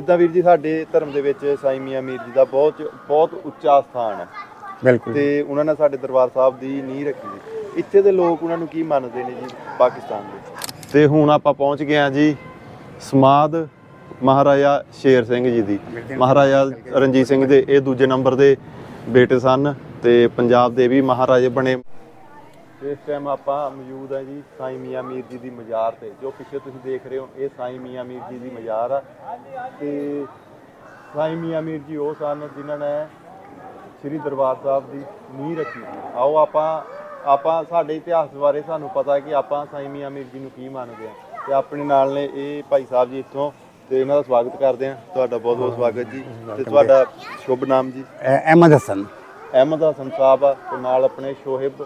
ਜਿੱਦਾਂ ਵੀਰ ਜੀ ਸਾਡੇ ਧਰਮ ਦੇ ਵਿੱਚ ਸਾਈ ਮੀਆਂ ਮੀਰ ਜੀ ਦਾ ਬਹੁਤ ਬਹੁਤ ਉੱਚਾ ਸਥਾਨ ਹੈ। ਬਿਲਕੁਲ ਤੇ ਉਹਨਾਂ ਨੇ ਸਾਡੇ ਦਰਬਾਰ ਸਾਹਿਬ ਦੀ ਨੀਂਹ ਰੱਖੀ ਸੀ। ਇੱਥੇ ਦੇ ਲੋਕ ਉਹਨਾਂ ਨੂੰ ਕੀ ਮੰਨਦੇ ਨੇ ਜੀ ਪਾਕਿਸਤਾਨ ਦੇ? ਤੇ ਹੁਣ ਆਪਾਂ ਪਹੁੰਚ ਗਏ ਹਾਂ ਜੀ ਸਮਾਦ ਮਹਾਰਾਜਾ ਸ਼ੇਰ ਸਿੰਘ ਜੀ ਦੀ। ਮਹਾਰਾਜਾ ਰਣਜੀਤ ਸਿੰਘ ਦੇ ਇਹ ਦੂਜੇ ਨੰਬਰ ਦੇ ਬੇਟੇ ਸਨ ਤੇ ਪੰਜਾਬ ਦੇ ਵੀ ਮਹਾਰਾਜੇ ਬਣੇ। ਇਸ ਟਾਈਮ ਆਪਾਂ ਮੌਜੂਦ ਹੈ ਜੀ ਸਾਈ ਮੀਆਂ ਮੀਰ ਜੀ ਦੀ ਮਜ਼ਾਰ ਤੇ ਜੋ ਪਿੱਛੇ ਤੁਸੀਂ ਦੇਖ ਰਹੇ ਹੋ ਇਹ ਸਾਈ ਮੀਆਂ ਮੀਰ ਜੀ ਦੀ ਮਜ਼ਾਰ ਆ। ਤੇ ਸਾਈ ਮੀਆਂ ਮੀਰ ਜੀ ਉਹ ਸਨ ਜਿਨ੍ਹਾਂ ਨੇ ਸ੍ਰੀ ਦਰਬਾਰ ਸਾਹਿਬ ਦੀ ਨੀਂਹ ਰੱਖੀ। ਆਓ ਆਪਾਂ ਆਪਾਂ ਸਾਡੇ ਇਤਿਹਾਸ ਬਾਰੇ ਸਾਨੂੰ ਪਤਾ ਕਿ ਆਪਾਂ ਸਾਈ ਮੀਆਂ ਮੀਰ ਜੀ ਨੂੰ ਕੀ ਮੰਨਦੇ ਆ ਤੇ ਆਪਣੇ ਨਾਲ ਨੇ ਇਹ ਭਾਈ ਸਾਹਿਬ ਜੀ ਇੱਥੋਂ ਤੇ ਇਹਨਾਂ ਦਾ ਸਵਾਗਤ ਕਰਦੇ ਆ ਤੁਹਾਡਾ ਬਹੁਤ ਬਹੁਤ ਸਵਾਗਤ ਜੀ। ਤੇ ਤੁਹਾਡਾ ਸ਼ੁਭ ਨਾਮ ਜੀ? ਅਹ ਅਹਿਮਦ ਹਸਨ। ਅਹਿਮਦ ਹਸਨ ਸਾਹਿਬ ਤੇ ਨਾਲ ਆਪਣੇ ਸ਼ੋਹਿਬ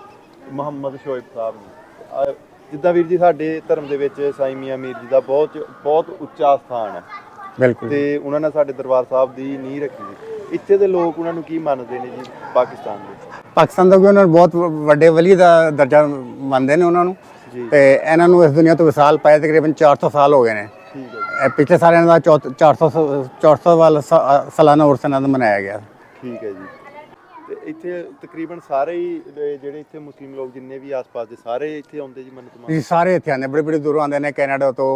ਮੁਹੰਮਦ ਸ਼ੋਹਿਬ ਸਾਹਿਬ ਜੀ। ਅਹ ਜਿੱਦਾਂ ਵੀਰ ਜੀ ਸਾਡੇ ਧਰਮ ਦੇ ਵਿੱਚ ਸਾਈ ਮੀਆਂ ਮੀਰ ਜੀ ਦਾ ਬਹੁਤ ਬਹੁਤ ਉੱਚਾ ਸਥਾਨ ਹੈ। ਬਿਲਕੁਲ ਤੇ ਉਹਨਾਂ ਨੇ ਸਾਡੇ ਦਰਬਾਰ ਸਾਹਿਬ ਦੀ ਨੀਂਹ ਰੱਖੀ ਸੀ। ਇੱਥੇ ਦੇ ਲੋਕ ਉਹਨਾਂ ਨੂੰ ਕੀ ਮੰਨਦੇ ਨੇ ਜੀ ਪਾਕਿਸਤਾਨ ਦੇ? ਪਾਕਿਸਤਾਨ ਦਾ ਵੀ ਉਹਨਾਂ ਨੂੰ ਬਹੁਤ ਵੱਡੇ ਵਲੀ ਦਾ ਦਰਜਾ ਮੰਨਦੇ ਨੇ ਉਹਨਾਂ ਨੂੰ। ਜੀ। ਤੇ ਇਹਨਾਂ ਨੂੰ ਇਸ ਦੁਨੀਆ ਤੋਂ ਵਿਸਾਲ ਪਾਏ ਤਕਰੀਬਨ 400 ਸਾਲ ਹੋ ਗਏ ਨੇ। ਠੀਕ ਹੈ ਇਹ ਪਿਛਲੇ ਸਾਲ ਇਹਨਾਂ ਦਾ ਚੌਥ- 400 400 ਵਾਲਾ ਸਾ- ਸਾਲਾਨਾ ਉਰਸ ਇਹਨਾਂ ਦਾ ਮਨਾਇਆ ਗਿਆ। ਜੀ ਠੀਕ ਹੈ ਜੀ। ਇੱਥੇ ਤਕਰੀਬਨ ਸਾਰੇ ਹੀ ਜਿਹੜੇ ਇੱਥੇ ਮੁਸਲਿਮ ਲੋਕ ਜਿੰਨੇ ਵੀ ਆਸ-ਪਾਸ ਦੇ ਸਾਰੇ ਇੱਥੇ ਆਉਂਦੇ ਜੀ ਮੰਨਤ ਮਾਨ? ਜੀ ਸਾਰੇ ਇੱਥੇ ਆਉਂਦੇ ਬੜੇ ਬੜੇ ਦੂਰੋਂ ਆਉਂਦੇ ਨੇ ਕੈਨੇਡਾ ਤੋਂ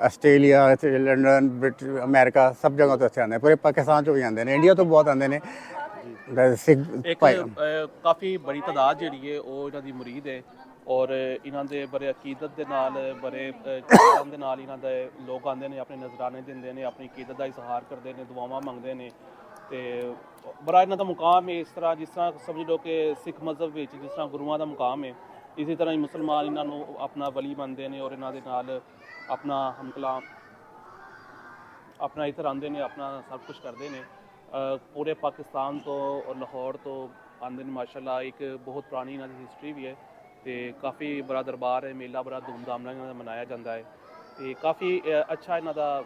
ਆਸਟ੍ਰੇਲੀਆ ਇੱਥੇ ਲੰਡਨ ਬ੍ਰਿਟ ਅਮਰੀਕਾ ਸਭ ਜਗ੍ਹਾ ਤੋਂ ਇੱਥੇ ਆਉਂਦੇ ਨੇ ਪੂਰੇ ਪਾਕਿਸਤਾਨ ਚੋਂ ਵੀ ਆਉਂਦੇ ਨੇ ਇੰਡੀਆ ਤੋਂ ਬਹੁਤ ਆਉਂਦੇ ਨੇ। ਤੇ ਸਿੱਖ ਇੱਕ ਭਾਈ ਅਹ, ਕਾਫੀ ਬੜੀ ਤਾਦਾਦ ਜਿਹੜੀ ਹੈ ਉਹ ਇਹਨਾਂ ਦੀ ਮੁਰੀਦ ਹੈ ਔਰ ਇਹਨਾਂ ਦੇ ਬੜੇ ਅਕੀਦਤ ਦੇ ਨਾਲ ਬੜੇ ਚਾਅ ਦੇ ਨਾਲ ਇਹਨਾਂ ਦੇ ਲੋਕ ਆਉਂਦੇ ਨੇ ਆਪਣੇ ਨਜ਼ਰਾਨੇ ਦਿੰਦੇ ਨੇ ਆਪਣੀ ਅਕੀਦਤ ਦਾ ਇਜ਼ਹਾਰ ਕਰਦੇ ਨੇ ਦੁਆਵਾਂ ਮੰਗਦੇ ਨੇ। ਤੇ ਬੜਾ ਇਹਨਾਂ ਦਾ ਮੁਕਾਮ ਹੈ ਇਸ ਤਰ੍ਹਾਂ, ਜਿਸ ਤਰ੍ਹਾਂ ਸਮਝ ਲਓ ਕਿ ਸਿੱਖ ਮਜ਼ਹਬ ਵਿੱਚ, ਜਿਸ ਤਰ੍ਹਾਂ ਗੁਰੂਆਂ ਦਾ ਮੁਕਾਮ ਹੈ, ਇਸੇ ਤਰ੍ਹਾਂ ਹੀ ਮੁਸਲਮਾਨ ਇਹਨਾਂ ਨੂੰ ਆਪਣਾ ਵਲੀ ਮੰਨਦੇ ਨੇ ਔਰ ਇਹਨਾਂ ਦੇ ਨਾਲ ਆਪਣਾ ਹਮਕਲਾਮ ਆਪਣਾ ਇੱਧਰ ਆਉਂਦੇ ਨੇ, ਆਪਣਾ ਸਭ ਕੁਝ ਕਰਦੇ ਨੇ। ਪੂਰੇ ਪਾਕਿਸਤਾਨ ਤੋਂ ਔਰ ਲਾਹੌਰ ਤੋਂ ਆਉਂਦੇ ਨੇ, ਮਾਸ਼ਾਅੱਲਾ, ਇੱਕ ਬਹੁਤ ਪੁਰਾਣੀ ਇਹਨਾਂ ਦੀ ਹਿਸਟਰੀ ਵੀ ਹੈ ਤੇ ਕਾਫੀ ਬੜਾ ਦਰਬਾਰ ਹੈ, ਮੇਲਾ ਬੜਾ ਧੂਮਧਾਮ ਨਾਲ ਇਹਨਾਂ ਦਾ ਮਨਾਇਆ ਜਾਂਦਾ ਹੈ ਤੇ ਕਾਫੀ ਅੱਛਾ ਇਹਨਾਂ ਦਾ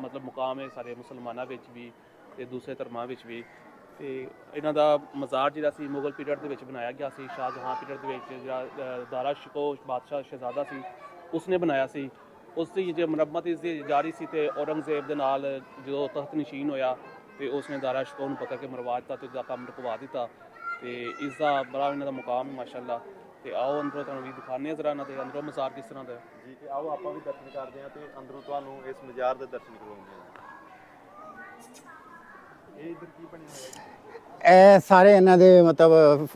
ਮਤਲਬ ਮੁਕਾਮ ਹੈ ਸਾਰੇ ਮੁਸਲਮਾਨਾਂ ਵਿੱਚ ਵੀ। ਤੇ ਦੂਸਰੇ ਧਰਮਾਂ ਵਿੱਚ ਵੀ। ਤੇ ਇਹਨਾਂ ਦਾ ਮਜ਼ਾਰ ਜਿਹੜਾ ਸੀ, ਮੁਗਲ ਪੀਰੀਅਡ ਦੇ ਵਿੱਚ ਬਣਾਇਆ ਗਿਆ ਸੀ ਸ਼ਾਹਜਹਾਂ ਪੀਰੀਅਡ ਦੇ ਵਿੱਚ ਜਿਹੜਾ ਦਾਰਾ ਸ਼ਿਕੋ, ਬਾਦਸ਼ਾਹ ਸ਼ਹਿਜ਼ਾਦਾ ਸੀ, ਉਸਨੇ ਬਣਾਇਆ ਸੀ। ਉਸ ਦੀ ਜੇ ਮੁਰੰਮਤ ਇਸ ਦੀ ਜਾਰੀ ਸੀ ਤੇ ਔਰੰਗਜ਼ੇਬ ਦੇ ਨਾਲ ਜਦੋਂ ਤਖਤ ਨਸ਼ੀਨ ਹੋਇਆ ਤੇ ਉਸਨੇ ਦਾਰਾ ਸ਼ਿਕੋ ਨੂੰ ਪਤਾ ਕਿ ਮਰਵਾ ਦਿੱਤਾ ਤੇ ਉਹਦਾ ਕੰਮ ਰੁਕਵਾ ਦਿੱਤਾ। ਤੇ ਇਸ ਦਾ ਬੜਾ ਇਹਨਾਂ ਦਾ ਮੁਕਾਮ ਹੈ, ਮਾਸ਼ਾਅੱਲਾ। ਤੇ ਆਓ ਅੰਦਰੋਂ ਤੁਹਾਨੂੰ ਵੀ ਦਿਖਾਉਂਦੇ ਹਾਂ ਜ਼ਰਾ ਇਹਨਾਂ ਦੇ, ਅੰਦਰੋਂ ਮਜ਼ਾਰ ਕਿਸ ਤਰ੍ਹਾਂ ਦਾ ਜੀ, ਤੇ ਆਓ ਆਪਾਂ ਵੀ ਦਰਸ਼ਨ ਕਰਦੇ ਹਾਂ ਤੇ ਅੰਦਰੋਂ ਤੁਹਾਨੂੰ ਇਸ ਮਜ਼ਾਰ ਦੇ ਦਰਸ਼ਨ ਕਰਵਾਉਂਦੇ ਹਾਂ। ਇਹ ਇਧਰ ਕੀ ਬਣਿਆ ਹੋਇਆ ਜੀ ਇਹ ਸਾਰੇ ਇਹਨਾਂ ਦੇ ਮਤਲਬ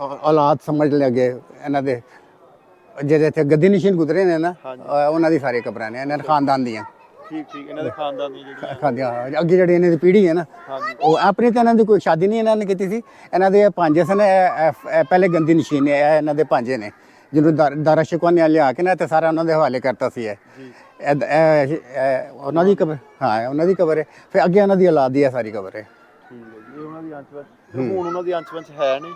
ਔਲਾਦ ਸਮਝ ਲਗੇ ਇਹਨਾਂ ਦੇ। ਜਿਹੜੇ ਇੱਥੇ ਗੱਦੀ ਨਿਸ਼ੀਨ ਗੁਜ਼ਰੇ ਨੇ ਨਾ ਉਹਨਾਂ ਦੀ ਸਾਰੇ ਕਬਰਾਂ ਨੇ ਇਹਨਾਂ ਦੇ ਖਾਨਦਾਨ ਦੀਆਂ। ਠੀਕ ਠੀਕ ਇਹਨਾਂ ਦੇ ਖਾਨਦਾਨ ਦੀ ਜਿਹੜੀ ਖਾਂਦੀਆਂ ਅੱਗੇ ਜਿਹੜੀ ਇਹਨਾਂ ਦੀ ਪੀੜ੍ਹੀ ਹੈ ਨਾ ਉਹ ਆਪਣੀ ਤਾਂ ਇਹਨਾਂ ਦੀ ਕੋਈ ਸ਼ਾਦੀ ਨਹੀਂ ਇਹਨਾਂ ਨੇ ਕੀਤੀ ਸੀ। ਇਹਨਾਂ ਦੇ ਭਾਂਜੇ ਸਨ ਪਹਿਲੇ ਗੰਦੀ ਨਿਸ਼ੀਨ ਨੇ ਇਹ ਇਹਨਾਂ ਦੇ ਭਾਂਜੇ ਨੇ। ਜਿਹਨੂੰ ਦਾਰ- ਦਾਰਾ ਸ਼ਿਕਵਾ ਨੇ ਲਿਆ ਕੇ ਨਾ ਤੇ ਸਾਰਾ ਉਹਨਾਂ ਦੇ ਹਵਾਲੇ ਕਰਤਾ ਸੀ ਇਹ। ਜੀ। ਇਹ- ਇਹ- ਇਹ ਉਹਨਾਂ ਦੀ ਕਬਰ ਹਾਂ ਇਹ ਉਹਨਾਂ ਦੀ ਕਬਰ ਹੈ। ਫਿਰ ਅੱਗੇ ਉਹਨਾਂ ਦੀ ਔਲਾਦ ਦੀ ਹੈ ਸਾਰੀ ਕਬਰ ਹੈ। ਠੀਕ ਹੈ ਜੀ ਇਹ ਉਹਨਾਂ ਦੀ ਤੇ ਹੁਣ ਉਹਨਾਂ ਦੀ ਅੰਸ਼ਵੰਸ਼ ਹੈ ਨਹੀਂ।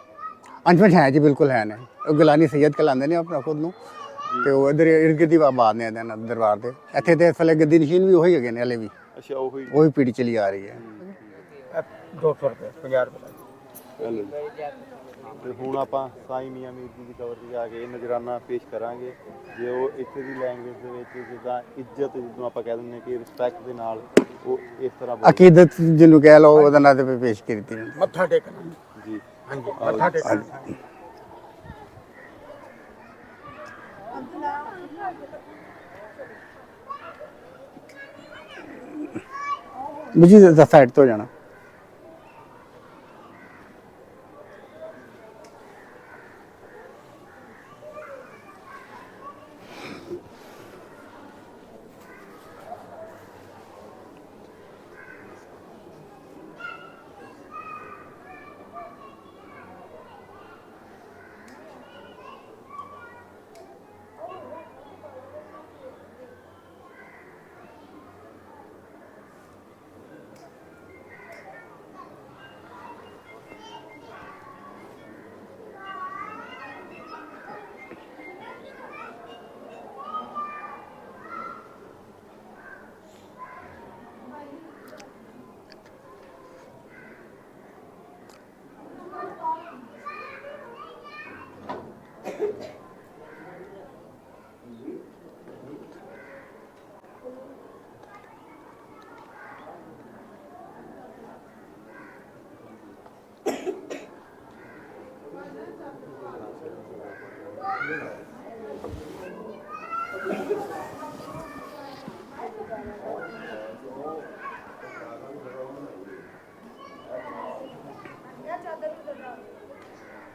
ਅੰਜਮਨ ਹੈ ਜੀ ਬਿਲਕੁਲ ਹੈ ਨੇ ਉਹ ਗੁਲਾਨੀ ਸੈਯਦ ਕਲਾਉਂਦੇ ਨੇ ਆਪਣਾ ਖੁਦ ਨੂੰ। ਤੇ ਉਹ ਇਧਰ ਇਰਗਿਰਦੀ ਆਬਾਦ ਨੇ ਇਹਨਾਂ ਦੇ ਦਰਬਾਰ ਦੇ। ਇੱਥੇ ਤੇ ਇਸ ਵੇਲੇ ਗੱਦੀ ਨਸ਼ੀਨ ਵੀ ਉਹੀ ਹੈਗੇ ਨੇ ਹਲੇ ਵੀ। ਅੱਛਾ ਉਹੀ। ਉਹੀ ਪੀੜੀ ਚਲੀ ਆ ਰਹੀ ਹੈ। 200 ਰੁਪਏ 50 ਰੁਪਏ। ਜੀ। ਤੇ ਹੁਣ ਆਪਾਂ ਸਾਈ ਮੀਆਂ ਮੀਰ ਜੀ ਦੀ ਕਬਰ ਤੇ ਜਾ ਕੇ ਨਜ਼ਰਾਨਾ ਪੇਸ਼ ਕਰਾਂਗੇ। ਜੇ ਉਹ ਇੱਥੇ ਦੀ ਲੈਂਗੁਏਜ ਦੇ ਵਿੱਚ ਜਿੱਦਾਂ ਇੱਜ਼ਤ ਜਿਹਨੂੰ ਆਪਾਂ ਕਹਿ ਦਿੰਦੇ ਕਿ ਰਿਸਪੈਕਟ ਦੇ ਨਾਲ ਉਹ ਇਸ ਤਰ੍ਹਾਂ ਬੋਲਦੇ ਅਕੀਦਤ ਜਿਹਨੂੰ ਕਹਿ ਲਓ ਉਹਦਾ ਨਾਂ ਤੇ ਪੇਸ਼ ਕੀਤੀ ਜਾਂਦੀ। ਮੱਥਾ ਟੇਕਣਾ। ਜੀ। ਹਾਂਜੀ ਮੱਥਾ ਟੇਕਣਾ। ਮੁਝੇ ਦਾ ਸਾਈਡ ਤੋਂ ਜਾਣਾ।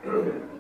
Amen.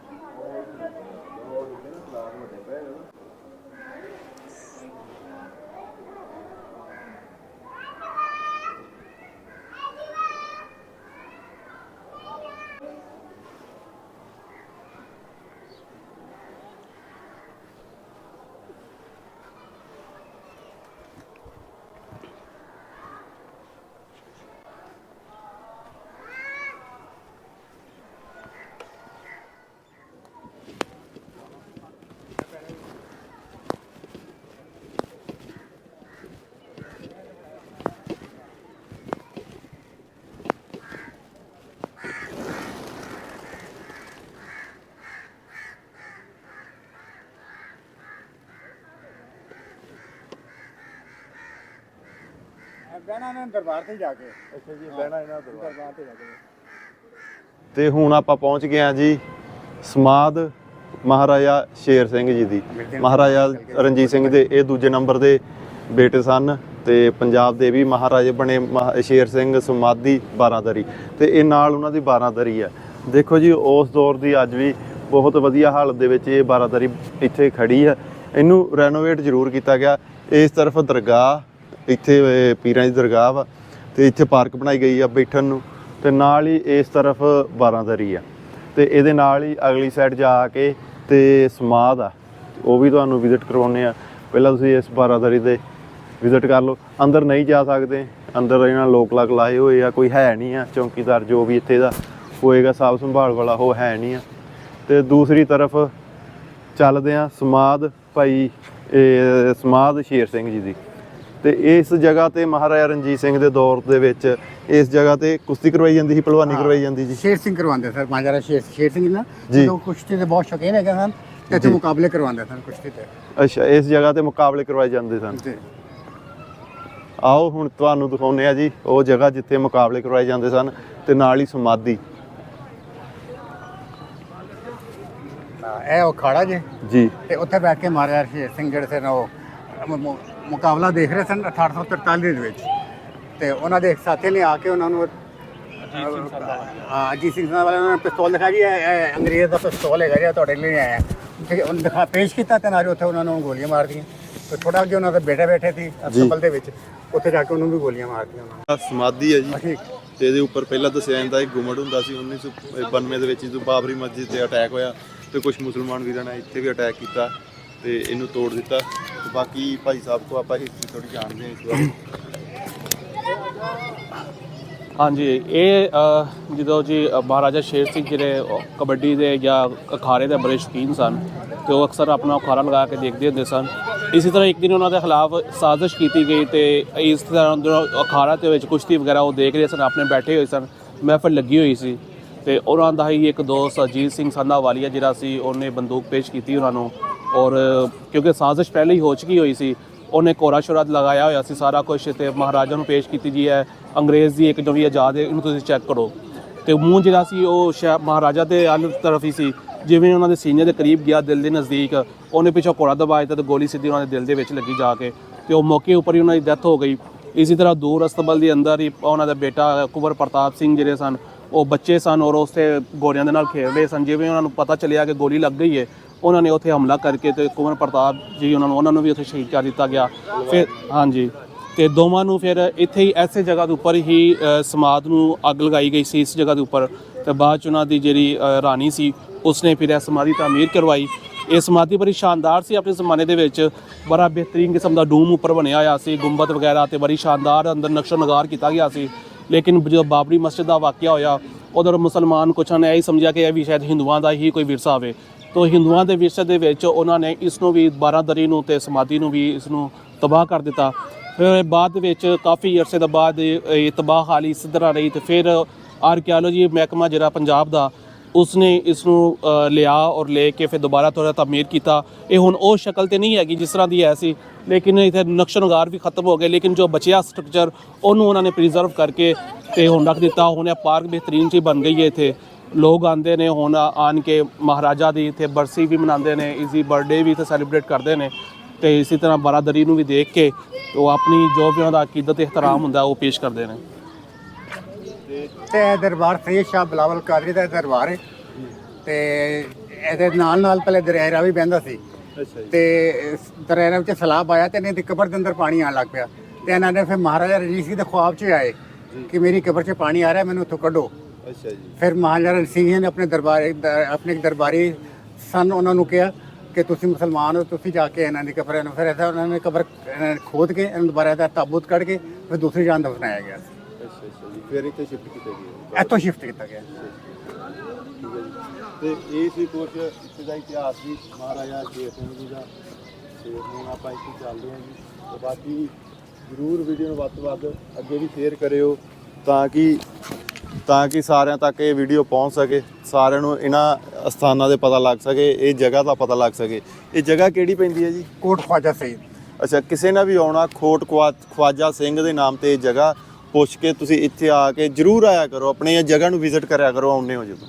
ਬਹਿਣਾ ਨੇ ਦਰਬਾਰ ਤੇ ਜਾ ਕੇ। ਅੱਛਾ ਜੀ ਬਹਿਣਾ ਇਹਨਾਂ ਦਰਬਾਰ ਦਰਬਾਰ ਤੇ ਜਾ ਕੇ। ਤੇ ਹੁਣ ਆਪਾਂ ਪਹੁੰਚ ਗਏ ਹਾਂ ਜੀ ਸਮਾਦ ਮਹਾਰਾਜਾ ਸ਼ੇਰ ਸਿੰਘ ਜੀ ਦੀ। ਮਹਾਰਾਜਾ ਰਣਜੀਤ ਸਿੰਘ ਦੇ ਇਹ ਦੂਜੇ ਨੰਬਰ ਦੇ ਬੇਟੇ ਸਨ ਤੇ ਪੰਜਾਬ ਦੇ ਵੀ ਮਹਾਰਾਜੇ ਬਣੇ ਮਹਾ- ਸ਼ੇਰ ਸਿੰਘ ਸਮਾਦੀ ਬਾਰਾਦਰੀ ਤੇ ਇਹ ਨਾਲ ਉਹਨਾਂ ਦੀ ਬਾਰਾਦਰੀ ਹੈ ਦੇਖੋ ਜੀ ਉਸ ਦੌਰ ਦੀ ਅੱਜ ਵੀ ਬਹੁਤ ਵਧੀਆ ਹਾਲਤ ਦੇ ਵਿੱਚ ਇਹ ਬਾਰਾਦਰੀ ਇੱਥੇ ਖੜੀ ਹੈ ਇਹਨੂੰ ਰੈਨੋਵੇਟ ਜ਼ਰੂਰ ਕੀਤਾ ਗਿਆ। ਇਸ ਤਰਫ ਦਰਗਾਹ ਇੱਥੇ ਪੀਰਾਂ ਦੀ ਦਰਗਾਹ ਵਾ ਤੇ ਇੱਥੇ ਪਾਰਕ ਬਣਾਈ ਗਈ ਆ ਬੈਠਣ ਨੂੰ ਤੇ ਨਾਲ ਹੀ ਇਸ ਤਰਫ ਬਾਰਾਦਰੀ ਆ। ਤੇ ਇਹਦੇ ਨਾਲ ਹੀ ਅਗਲੀ ਸਾਈਡ ਜਾ ਕੇ ਤੇ ਸਮਾਧ ਆ। ਉਹ ਵੀ ਤੁਹਾਨੂੰ ਵਿਜ਼ਿਟ ਕਰਵਾਉਣੇ ਆ। ਪਹਿਲਾਂ ਤੁਸੀਂ ਇਸ ਬਾਰਾਦਰੀ ਦੇ ਵਿਜ਼ਿਟ ਕਰ ਲਓ। ਅੰਦਰ ਨਹੀਂ ਜਾ ਸਕਦੇ। ਅੰਦਰ ਇਹਨਾਂ ਲੋਕ ਲਗ ਲਾਏ ਹੋਏ ਆ। ਕੋਈ ਹੈ ਨਹੀਂ ਆ। ਚੌਂਕੀਦਾਰ ਜੋ ਵੀ ਇੱਥੇ ਦਾ ਹੋਏਗਾ ਸਾਫ਼ ਸੰਭਾਲ ਵਾਲਾ ਉਹ ਹੈ ਨਹੀਂ ਆ। ਤੇ ਦੂਸਰੀ ਤਰਫ ਚੱਲਦੇ ਆ ਸਮਾਧ ਭਾਈ, ਇਹ ਸਮਾਧ ਸ਼ੇਰ ਸਿੰਘ ਜੀ ਦੀ। ਤੇ ਇਸ ਜਗ੍ਹਾ ਤੇ ਮਹਾਰਾਜਾ ਰਣਜੀਤ ਸਿੰਘ ਦੇ ਦੌਰ ਦੇ ਵਿੱਚ ਇਸ ਜਗ੍ਹਾ ਤੇ ਕੁਸ਼ਤੀ ਕਰਵਾਈ ਜਾਂਦੀ ਸੀ ਪਹਿਲਵਾਨੀ ਕਰਵਾਈ ਜਾਂਦੀ ਜੀ ਸ਼ੇਰ ਸਿੰਘ ਕਰਵਾਉਂਦੇ ਸਰ ਮਹਾਰਾਜਾ ਸ਼ੇਰ ਸ਼ੇਰ ਸਿੰਘ ਨਾ ਜੀ। ਜਦੋਂ ਕੁਸ਼ਤੀ ਦੇ ਬਹੁਤ ਸ਼ੌਕੀਨ ਹੈਗੇ ਸਨ ਤੇ ਇੱਥੇ ਮੁਕਾਬਲੇ ਕਰਵਾਉਂਦੇ ਸਨ ਕੁਸ਼ਤੀ ਤੇ। ਅੱਛਾ ਇਸ ਜਗ੍ਹਾ ਤੇ ਮੁਕਾਬਲੇ ਕਰਵਾਏ ਜਾਂਦੇ ਸਨ। ਜੀ। ਆਓ ਹੁਣ ਤੁਹਾਨੂੰ ਦਿਖਾਉਂਦੇ ਆ ਜੀ ਉਹ ਜਗ੍ਹਾ ਜਿੱਥੇ ਮੁਕਾਬਲੇ ਕਰਵਾਏ ਜਾਂਦੇ ਸਨ ਤੇ ਨਾਲ ਹੀ ਸਮਾਧੀ। ਇਹ ਉਹ ਖਾੜਾ ਜੇ। ਜੀ। ਤੇ ਉੱਥੇ ਬੈਠ ਕੇ ਮਹਾਰਾਜਾ ਸ਼ੇਰ ਸਿੰਘ ਜਿਹੜੇ ਸਨ ਉਹ ਮੁਕਾਬਲਾ ਦੇਖ ਰਹੇ ਸਨ 1843 ਦੇ ਵਿੱਚ। ਤੇ ਉਹਨਾਂ ਦੇ ਇੱਕ ਸਾਥੀ ਨੇ ਆ ਕੇ ਉਹਨਾਂ ਨੂੰ ਅਜੀਤ ਸਿੰਘ ਸਾਹਿਬ ਵਾਲਿਆਂ ਨੇ ਪਿਸਤੌਲ ਦਿਖਾਇਆ ਜੀ ਇਹ- ਅੰਗਰੇਜ਼ ਦਾ ਪਿਸਤੌਲ ਹੈਗਾ ਜੀ ਤੁਹਾਡੇ ਲਈ ਆਇਆ। ਤੇ ਉਹਨੇ ਦਿਖਾ ਪੇਸ਼ ਕੀਤਾ ਤੇ ਨਾਲੇ ਉੱਥੇ ਉਹਨਾਂ ਨੂੰ ਗੋਲੀਆਂ ਮਾਰਦੀਆਂ ਤੇ ਥੋੜਾ ਅੱਗੇ ਉਹਨਾਂ ਦੇ ਬੇਟੇ ਬੈਠੇ ਸੀ ਅਸਤਬਲ ਦੇ ਵਿੱਚ ਉੱਥੇ ਜਾ ਕੇ ਉਹਨੂੰ ਵੀ ਗੋਲੀਆਂ ਮਾਰਦੀਆਂ ਉਹਨਾਂ ਸਮਾਧੀ ਹੈ ਜੀ। ਤੇ ਇਹਦੇ ਉੱਪਰ ਪਹਿਲਾਂ ਦੱਸਿਆ ਜਾਂਦਾ ਇੱਕ ਗੁੰਮਟ ਹੁੰਦਾ ਸੀ 1992 ਦੇ ਵਿੱਚ ਜਦੋਂ ਬਾਬਰੀ ਮਸਜਿਦ ਤੇ ਅਟੈਕ ਹੋਇਆ ਤੇ ਕੁਝ ਮੁਸਲਮਾਨ ਵੀਰਾਂ ਨੇ ਇੱਥੇ ਵੀ ਅਟੈਕ ਕੀਤਾ ਤੇ ਇਹਨੂੰ ਤੋੜ ਦਿੱਤਾ। ਬਾਕੀ ਭਾਈ ਸਾਹਿਬ ਤੋਂ ਆਪਾਂ ਹਿਸਟਰੀ ਥੋੜੀ ਜਾਣਦੇ ਹਾਂ ਇਸ ਬਾਰੇ ਹਾਂਜੀ ਇਹ ਅ, ਜਦੋਂ ਜੀ ਅ, ਮਹਾਰਾਜਾ ਸ਼ੇਰ ਸਿੰਘ ਜਿਹੜੇ ਅ, ਕਬੱਡੀ ਦੇ ਜਾਂ ਅਖਾੜੇ ਦੇ ਬੜੇ ਸ਼ੌਕੀਨ ਸਨ ਤੇ ਉਹ ਅਕਸਰ ਆਪਣਾ ਅਖਾੜਾ ਲਗਾ ਕੇ ਦੇਖਦੇ ਹੁੰਦੇ ਸਨ। ਇਸੇ ਤਰ੍ਹਾਂ ਇੱਕ ਦਿਨ ਉਹਨਾਂ ਦੇ ਖਿਲਾਫ ਸਾਜ਼ਿਸ਼ ਕੀਤੀ ਗਈ ਤੇ ਇਸ ਤਰ੍ਹਾਂ ਜਦੋਂ ਅਖਾੜਾ ਦੇ ਵਿੱਚ ਕੁਸ਼ਤੀ ਵਗੈਰਾ ਉਹ ਦੇਖ ਰਹੇ ਸਨ ਆਪਣੇ ਬੈਠੇ ਹੋਏ ਸਨ ਮਹਿਫਲ ਲੱਗੀ ਹੋਈ ਸੀ। ਤੇ ਉਹਨਾਂ ਦਾ ਹੀ ਇੱਕ ਦੋਸਤ ਅਜੀਤ ਸਿੰਘ ਸੰਧਾ ਵਾਲੀਆ ਜਿਹੜਾ ਸੀ ਉਹਨੇ ਬੰਦੂਕ ਪੇਸ਼ ਕੀਤੀ ਉਹਨਾਂ ਨੂੰ। ਔਰ ਕਿਉਂਕਿ ਸਾਜ਼ਿਸ਼ ਪਹਿਲੇ ਹੀ ਹੋ ਚੁੱਕੀ ਹੋਈ ਸੀ, ਉਹਨੇ ਕੋਰਾ ਸ਼ੁਰਾਤ ਲਗਾਇਆ ਹੋਇਆ ਸੀ ਸਾਰਾ ਕੁਝ ਤੇ ਮਹਾਰਾਜਾ ਨੂੰ ਪੇਸ਼ ਕੀਤੀ ਜੀ ਹੈ। ਅੰਗਰੇਜ਼ ਦੀ ਇੱਕ ਨਵੀਂ ਆਜ਼ਾਦ ਹੈ ਇਹਨੂੰ ਤੁਸੀਂ ਚੈੱਕ ਕਰੋ। ਤੇ ਮੂੰਹ ਜਿਹੜਾ ਸੀ ਉਹ ਸ਼ਾ- ਮਹਾਰਾਜਾ ਦੇ ਅਲ ਤਰਫ ਹੀ ਸੀ, ਜਿਵੇਂ ਉਹਨਾਂ ਦੇ ਸੀਨੇ ਦੇ ਕਰੀਬ ਗਿਆ ਦਿਲ ਦੇ ਨਜ਼ਦੀਕ, ਉਹਨੇ ਪਿੱਛੋਂ ਕੋੜਾ ਦਬਾਇਆ ਤੇ ਗੋਲੀ ਸਿੱਧੀ ਉਹਨਾਂ ਦੇ ਦਿਲ ਦੇ ਵਿੱਚ ਲੱਗੀ ਜਾ ਕੇ ਤੇ ਉਹ ਮੌਕੇ ਉੱਪਰ ਹੀ ਉਹਨਾਂ ਦੀ ਡੈਥ ਹੋ ਗਈ। ਇਸੇ ਤਰ੍ਹਾਂ ਦੂਰ ਅਸਤਬਲ ਦੇ ਅੰਦਰ ਹੀ ਉਹਨਾਂ ਦਾ ਬੇਟਾ ਕੁਵਰ ਪ੍ਰਤਾਪ ਸਿੰਘ ਜਿਹੜੇ ਸਨ, ਉਹ ਬੱਚੇ ਸਨ ਔਰ ਉਸੇ ਗੋਲਿਆਂ ਦੇ ਨਾਲ ਖੇਡ ਰਹੇ ਸਨ। ਜਿਵੇਂ ਉਹਨਾਂ ਨੂੰ ਪਤਾ ਚੱਲਿਆ ਕਿ ਗੋਲੀ ਲੱਗ ਗਈ ਹੈ ਉਹਨਾਂ ਨੇ ਉੱਥੇ ਹਮਲਾ ਕਰਕੇ ਤੇ ਕੁੰਵਰ ਪ੍ਰਤਾਪ ਜੀ ਉਹਨਾਂ ਨੂੰ ਉਹਨਾਂ ਨੂੰ ਵੀ ਉੱਥੇ ਸ਼ਹੀਦ ਕਰ ਦਿੱਤਾ ਗਿਆ। ਫਿਰ ਹਾਂਜੀ। ਤੇ ਦੋਵਾਂ ਨੂੰ ਫਿਰ ਇੱਥੇ ਹੀ ਐਸੇ ਜਗ੍ਹਾ ਦੇ ਉੱਪਰ ਹੀ ਅ, ਸਮਾਧ ਨੂੰ ਅੱਗ ਲਗਾਈ ਗਈ ਸੀ ਇਸ ਜਗ੍ਹਾ ਦੇ ਉੱਪਰ। ਤੇ ਬਾਅਦ ਚ ਉਹਨਾਂ ਦੀ ਜਿਹੜੀ ਰਾਣੀ ਸੀ ਉਸਨੇ ਫਿਰ ਇਹ ਸਮਾਧੀ ਤਾਮੀਰ ਕਰਵਾਈ। ਇਹ ਸਮਾਧੀ ਬੜੀ ਸ਼ਾਨਦਾਰ ਸੀ ਆਪਣੇ ਜ਼ਮਾਨੇ ਦੇ ਵਿੱਚ। ਬੜਾ ਬਿਹਤਰੀਨ ਕਿਸਮ ਦਾ ਡੂਮ ਉੱਪਰ ਬਣਿਆ ਹੋਇਆ ਸੀ। ਗੁੰਬਦ ਵਗੈਰਾ ਤੇ ਬੜੀ ਸ਼ਾਨਦਾਰ ਅੰਦਰ ਨਕਸ਼ਾ ਨਗਾਰ ਕੀਤਾ ਗਿਆ ਸੀ। ਲੇਕਿਨ ਜਦੋਂ ਬਾਬਰੀ ਮਸਜਿਦ ਦਾ ਵਾਕਿਆ ਹੋਇਆ ਉਧਰ ਮੁਸਲਮਾਨ ਕੁਛਾਂ ਨੇ ਇਹ ਸਮਝਿਆ ਕਿ ਇਹ ਵੀ ਸ਼ਾਇਦ ਹਿੰਦੂਆਂ ਦਾ ਹੀ ਕੋਈ ਵਿਰਸਾ ਹੋਵੇ। ਤੋ ਹਿੰਦੂਆਂ ਦੇ ਵਿਰਸੇ ਦੇ ਵਿੱਚ ਉਹਨਾਂ ਨੇ ਇਸ ਨੂੰ ਵੀ ਬਾਰਾਦਰੀ ਨੂੰ ਤੇ ਸਮਾਧੀ ਨੂੰ ਵੀ ਇਸ ਨੂੰ ਤਬਾਹ ਕਰ ਦਿੱਤਾ। ਫਿਰ ਬਾਅਦ ਵਿੱਚ ਕਾਫੀ ਅਰਸੇ ਤੋਂ ਬਾਅਦ ਇਹ ਇਹ ਤਬਾਹ ਹਾਲੀ ਇਸ ਤਰ੍ਹਾਂ ਰਹੀ ਤੇ ਫਿਰ ਆਰਕੀਓਲੋਜੀ ਮਹਿਕਮਾ ਜਿਹੜਾ ਪੰਜਾਬ ਦਾ, ਉਸਨੇ ਇਸ ਨੂੰ ਲਿਆ ਔਰ ਲੈ ਕੇ ਫਿਰ ਦੁਬਾਰਾ ਤੋਂ ਤਾਮੀਰ ਕੀਤਾ। ਇਹ ਹੁਣ ਉਹ ਸ਼ਕਲ ਤੇ ਨਹੀਂ ਹੈਗੀ ਜਿਸ ਤਰ੍ਹਾਂ ਦੀ ਹੈ ਸੀ, ਲੇਕਿਨ ਇਥੇ ਨਕਸ਼ ਨਗਾਰ ਵੀ ਖਤਮ ਹੋ ਗਏ, ਲੇਕਿਨ ਜੋ ਬਚਿਆ ਸਟਰਕਚਰ ਉਹਨੂੰ ਉਹਨਾਂ ਨੇ ਪ੍ਰੀਜ਼ਰਵ ਕਰਕੇ ਤੇ ਹੁਣ ਰੱਖ ਦਿੱਤਾ। ਹੁਣ ਇਹ ਪਾਰਕ ਬਿਹਤਰੀਨ ਜੀ ਬਣ ਗਈ ਹੈ ਇੱਥੇ। ਲੋਕ ਆਉਂਦੇ ਨੇ ਹੁਣ ਆਣ ਕੇ ਮਹਾਰਾਜਾ ਦੀ ਇੱਥੇ ਬਰਸੀ ਵੀ ਮਨਾਉਂਦੇ ਨੇ ਇਸ ਦੀ ਬਰਥਡੇ ਵੀ ਇੱਥੇ ਸੈਲੀਬ੍ਰੇਟ ਕਰਦੇ ਨੇ ਤੇ ਇਸੇ ਤਰ੍ਹਾਂ ਬਾਰਾਦਰੀ ਨੂੰ ਵੀ ਦੇਖ ਕੇ ਉਹ ਆਪਣੀ ਜੋ ਵੀ ਉਹਨਾਂ ਦਾ ਅਕੀਦਤ ਇਹਤਰਾਮ ਹੁੰਦਾ ਉਹ ਪੇਸ਼ ਕਰਦੇ ਨੇ। ਤੇ ਇਹ ਦਰਬਾਰ ਸੈਯਦ ਸ਼ਾਹ ਬਲਾਵਲ ਕਾਦਰੀ ਦਾ ਦਰਬਾਰ ਹੈ ਤੇ ਇਹਦੇ ਨਾਲ ਨਾਲ ਪਹਿਲੇ ਦਰਿਆਰਾ ਵੀ ਬਹਿੰਦਾ ਸੀ। ਤੇ ਦਰਿਆਰਾ ਵਿੱਚ ਸਲਾਬ ਆਇਆ ਤੇ ਇਹਨਾਂ ਦੀ ਕਬਰ ਦੇ ਅੰਦਰ ਪਾਣੀ ਆਣ ਲੱਗ ਪਿਆ। ਤੇ ਇਹਨਾਂ ਨੇ ਫਿਰ ਮਹਾਰਾਜਾ ਰਣਜੀਤ ਸਿੰਘ ਦੇ ਖੁਆਬ 'ਚ ਆਏ ਕਿ ਮੇਰੀ ਕਬਰ 'ਚ ਪਾਣੀ ਆ ਰਿਹਾ ਮੈਨੂੰ ਉੱਥੋਂ ਕੱਢੋ। ਅੱਛਾ ਜੀ। ਫਿਰ ਮਹਾਰਾਜਾ ਰਣਜੀਤ ਸਿੰਘ ਜੀ ਨੇ ਆਪਣੇ ਦਰਬਾਰ ਆਪਣੇ ਦਰਬਾਰੀ ਸਨ ਉਹਨਾਂ ਨੂੰ ਕਿਹਾ ਕਿ ਤੁਸੀਂ ਮੁਸਲਮਾਨ ਹੋ ਤੁਸੀਂ ਜਾ ਕੇ ਇਹਨਾਂ ਦੀ ਕਬਰ ਨੂੰ ਫਿਰ ਐਸਾ ਉਹਨਾਂ ਨੇ ਕਬਰ ਖੋਦ ਕੇ ਇਹਨਾਂ ਦੁਬਾਰਾ ਦਾ ਤਾਬੂਤ ਕੱਢ ਕੇ ਫਿਰ ਦੂਸਰੀ ਜਾਨ ਦਾ ਬਣਾਇਆ ਗਿਆ ਸੀ। ਅੱਛਾ ਅੱਛਾ ਜੀ। ਫਿਰ ਇੱਥੇ ਸ਼ਿਫਟ ਕੀਤਾ ਗਿਆ। ਇੱਥੋਂ ਸ਼ਿਫਟ ਕੀਤਾ ਗਿਆ। ਤੇ ਇਹ ਸੀ ਕੁਛ ਇੱਥੇ ਦਾ ਇਤਿਹਾਸ ਵੀ ਮਹਾਰਾਜਾ ਸ਼ੇਰ ਸਿੰਘ ਜੀ ਦਾ। ਤੇ ਹੁਣ ਆਪਾਂ ਇੱਥੇ ਚੱਲਦੇ ਹਾਂ ਜੀ। ਤੇ ਬਾਕੀ ਜਰੂਰ ਵੀਡੀਓ ਨੂੰ ਵੱਧ ਤੋਂ ਵੱਧ ਅੱਗੇ ਵੀ ਸ਼ੇਅਰ ਕਰਿਓ ਤਾਂ ਕਿ ਤਾਂ ਕਿ ਸਾਰਿਆਂ ਤੱਕ ਇਹ ਵੀਡੀਓ ਪਹੁੰਚ ਸਕੇ ਸਾਰਿਆਂ ਨੂੰ ਇਹਨਾਂ ਸਥਾਨਾਂ ਦੇ ਪਤਾ ਲੱਗ ਸਕੇ ਇਹ ਜਗ੍ਹਾ ਦਾ ਪਤਾ ਲੱਗ ਸਕੇ। ਇਹ ਜਗ੍ਹਾ ਕਿਹੜੀ ਪੈਂਦੀ ਹੈ ਜੀ? ਕੋਟ ਖਵਾਜਾ ਸਈਦ ਅੱਛਾ ਕਿਸੇ ਨੇ ਵੀ ਆਉਣਾ ਖੋਟ ਖਵਾ- ਖਵਾਜਾ ਸਿੰਘ ਦੇ ਨਾਮ ਤੇ ਇਹ ਜਗ੍ਹਾ ਪੁੱਛ ਕੇ ਤੁਸੀਂ ਇੱਥੇ ਆ ਕੇ ਜਰੂਰ ਆਇਆ ਕਰੋ ਆਪਣੇ ਇਹ ਜਗ੍ਹਾ ਨੂੰ ਵਿਜ਼ਿਟ ਕਰਿਆ ਕਰੋ ਆਉਂਦੇ ਹੋ ਜਦੋਂ।